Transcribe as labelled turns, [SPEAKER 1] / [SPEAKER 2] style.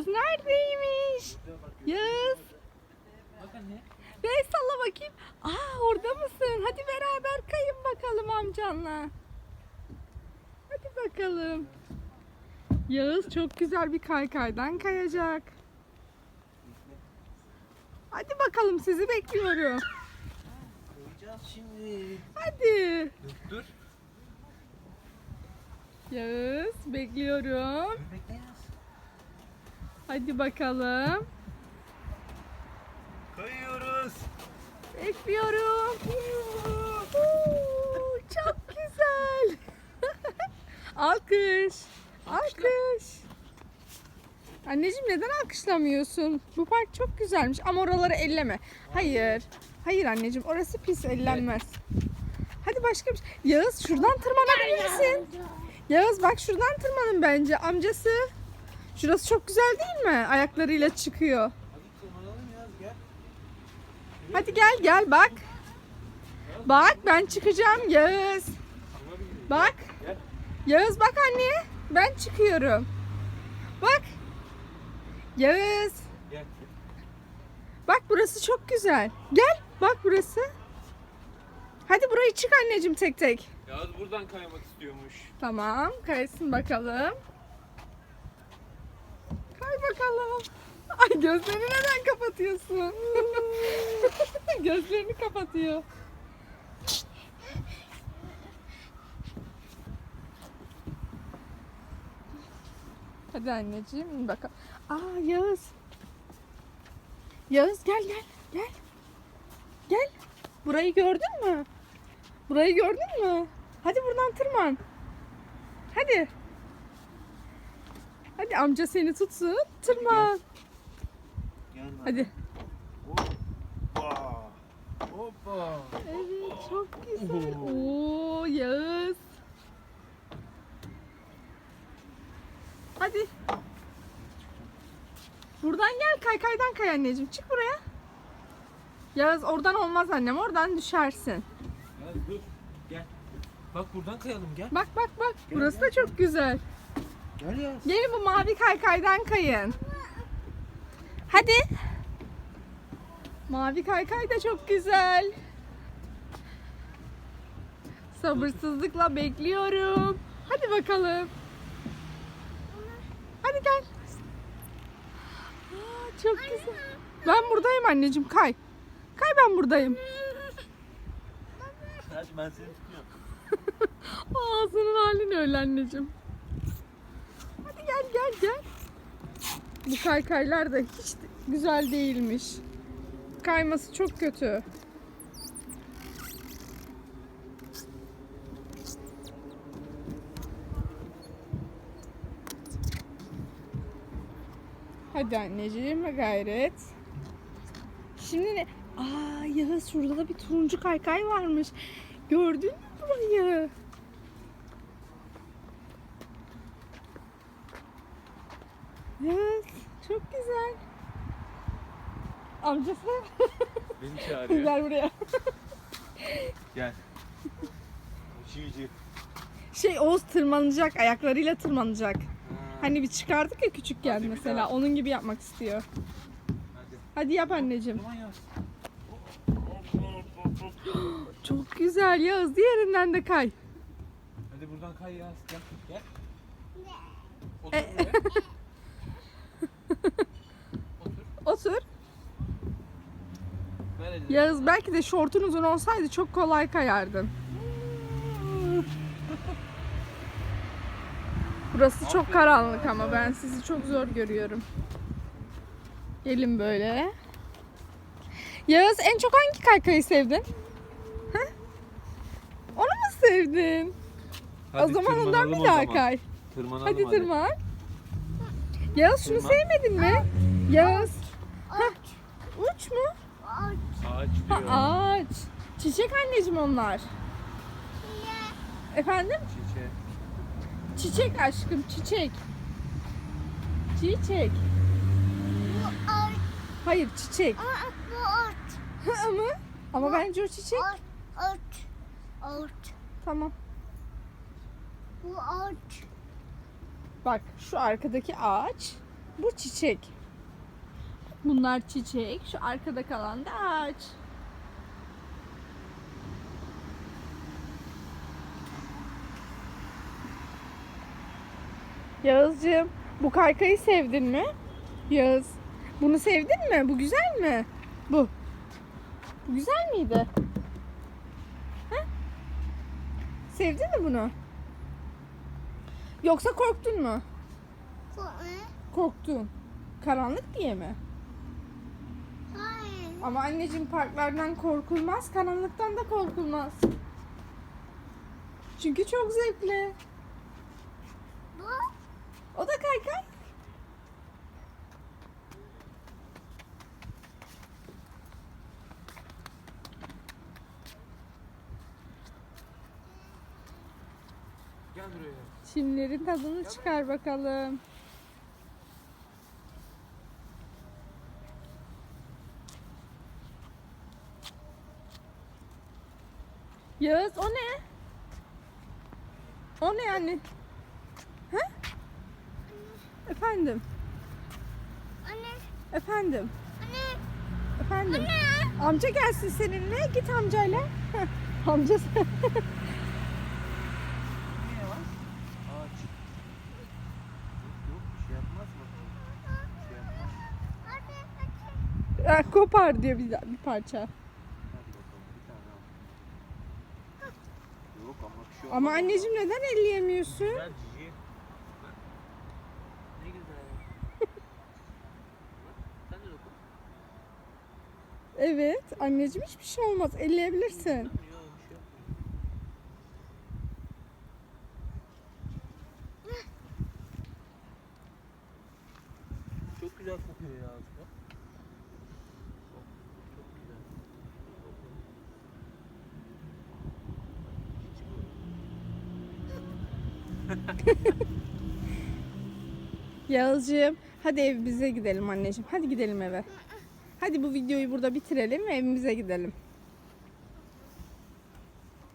[SPEAKER 1] Yağız neredeymiş? Yağız. El salla bakayım. Aa orada mısın? Hadi beraber kayın bakalım amcanla. Hadi bakalım. Yağız çok güzel bir kaykaydan kayacak. Hadi bakalım sizi bekliyorum.
[SPEAKER 2] Koyacağız şimdi.
[SPEAKER 1] Hadi.
[SPEAKER 2] Dur dur.
[SPEAKER 1] Yağız bekliyorum.
[SPEAKER 2] Bekleyiniz.
[SPEAKER 1] Hadi bakalım.
[SPEAKER 2] Kayıyoruz.
[SPEAKER 1] Bekliyorum. Çok güzel. Alkış. Alkış. Anneciğim neden alkışlamıyorsun? Bu park çok güzelmiş ama oraları elleme. Hayır. Hayır anneciğim orası pis ellenmez. Hadi başka bir şey. Yağız şuradan tırmanabilir misin? Yağız bak şuradan tırmanın bence. Amcası. Şurası çok güzel değil mi? Ayaklarıyla çıkıyor.
[SPEAKER 2] Hadi gel.
[SPEAKER 1] Hadi gel gel bak. Bak ben çıkacağım Yağız. Bak. Yağız bak anne. Ben çıkıyorum. Bak. Yağız. Bak burası çok güzel. Gel. Bak burası. Hadi burayı çık anneciğim tek tek.
[SPEAKER 2] Yaz buradan kaymak istiyormuş.
[SPEAKER 1] Tamam. Kaysın bakalım. Bakalım. Ay gözlerini neden kapatıyorsun? Gözlerini kapatıyor. Hadi anneciğim bakalım. Aa Yağız. Yağız gel gel gel. Gel. Burayı gördün mü? Burayı gördün mü? Hadi buradan tırman. Hadi. Hadi amca seni tutsun. Tırman.
[SPEAKER 2] Gel lan.
[SPEAKER 1] Hadi.
[SPEAKER 2] Hoppa. Hoppa.
[SPEAKER 1] Evet çok güzel. Oo Yağız. Hadi. Buradan gel kaykaydan kay anneciğim. Çık buraya. Yağız oradan olmaz annem. Oradan düşersin.
[SPEAKER 2] Yaz dur. Gel. Bak buradan kayalım gel.
[SPEAKER 1] Bak bak bak. Burası da çok güzel.
[SPEAKER 2] Gel Yaz.
[SPEAKER 1] Gelin bu mavi kaykaydan kayın. Hadi. Mavi kaykay da çok güzel. Sabırsızlıkla bekliyorum. Hadi bakalım. Hadi gel. Aa, çok güzel. Ben buradayım anneciğim kay. Kay ben buradayım.
[SPEAKER 2] Hadi ben seni tutuyorum.
[SPEAKER 1] Ağzının halini öyle anneciğim. Gel gel gel. Bu kaykaylar da hiç güzel değilmiş. Kayması çok kötü. Hadi anneciğim gayret. Şimdi ne? Aa Yağız şurada da bir turuncu kaykay varmış. Gördün mü burayı? Yağız çok güzel. Amcası
[SPEAKER 2] Beni çağırıyor.
[SPEAKER 1] gel buraya.
[SPEAKER 2] Gel. Uçucu.
[SPEAKER 1] Şey Oğuz tırmanacak, ayaklarıyla tırmanacak.
[SPEAKER 2] Ha,
[SPEAKER 1] Hani bir çıkardık ya küçükken
[SPEAKER 2] Hadi bir
[SPEAKER 1] mesela.
[SPEAKER 2] daha.
[SPEAKER 1] Onun gibi yapmak istiyor.
[SPEAKER 2] Hadi.
[SPEAKER 1] Hadi yap anneciğim. Çok güzel Yağız. Diğerinden de kay.
[SPEAKER 2] Hadi buradan kay Yaz. Gel. Gel. Otur
[SPEAKER 1] E-
[SPEAKER 2] buraya. Otur.
[SPEAKER 1] Yağız belki de şortun uzun olsaydı çok kolay kayardın. Burası çok karanlık ama ben sizi çok zor görüyorum. Gelin böyle. Yağız en çok hangi kaykayı sevdin? Ha? Onu mu sevdin? o zaman ondan bir daha kay.
[SPEAKER 2] Tırmanalım
[SPEAKER 1] Hadi tırman. Yağız şunu
[SPEAKER 2] Tırman.
[SPEAKER 1] sevmedin mi? Yağız. Uç mu?
[SPEAKER 2] Ağaç
[SPEAKER 1] Ha,
[SPEAKER 2] diyor.
[SPEAKER 1] ağaç. Çiçek anneciğim onlar. Efendim?
[SPEAKER 2] Çiçeği.
[SPEAKER 1] Çiçek aşkım çiçek. Çiçek. Hayır çiçek. Ama ama bence o çiçek. Tamam.
[SPEAKER 3] Bu ağaç.
[SPEAKER 1] Bak şu arkadaki ağaç Bu çiçek. Bunlar çiçek. Şu arkada kalan da ağaç. Yağızcığım bu kaykayı sevdin mi? Yağız. Bunu sevdin mi? Bu güzel mi? Bu. Bu güzel miydi? Ha? Sevdin mi bunu? Yoksa korktun mu? Korktun. Karanlık diye mi? Ama anneciğim parklardan korkulmaz, karanlıktan da korkulmaz. Çünkü çok zevkli.
[SPEAKER 3] Bu
[SPEAKER 1] O da kaykay.
[SPEAKER 2] Gel buraya.
[SPEAKER 1] Çimlerin tadını çıkar bakalım. Yağız o ne? O ne anne? Ha? Efendim?
[SPEAKER 3] anne
[SPEAKER 1] Efendim?
[SPEAKER 3] anne
[SPEAKER 1] Efendim? Amca gelsin seninle. Git amcayla. Heh, Amca sen-
[SPEAKER 2] Ne var? Ağaç. Yok bir şey yapmaz mı? Bir şey yapmaz.
[SPEAKER 3] anne
[SPEAKER 1] Ha, kopar diyor bir, bir parça.
[SPEAKER 2] Hadi bakalım bir tane al. Yok ama
[SPEAKER 1] anneciğim neden elleyemiyorsun?
[SPEAKER 2] Güzel cici. Bak. Ne güzel. Bak, Sen de dokun.
[SPEAKER 1] Evet. Anneciğim hiçbir şey olmaz. Elleyebilirsin.
[SPEAKER 2] Şey. Çok güzel kokuyor ya aslında. Çok, çok güzel.
[SPEAKER 1] Yağızcığım hadi evimize gidelim anneciğim. Hadi gidelim eve. Hadi bu videoyu burada bitirelim ve evimize gidelim.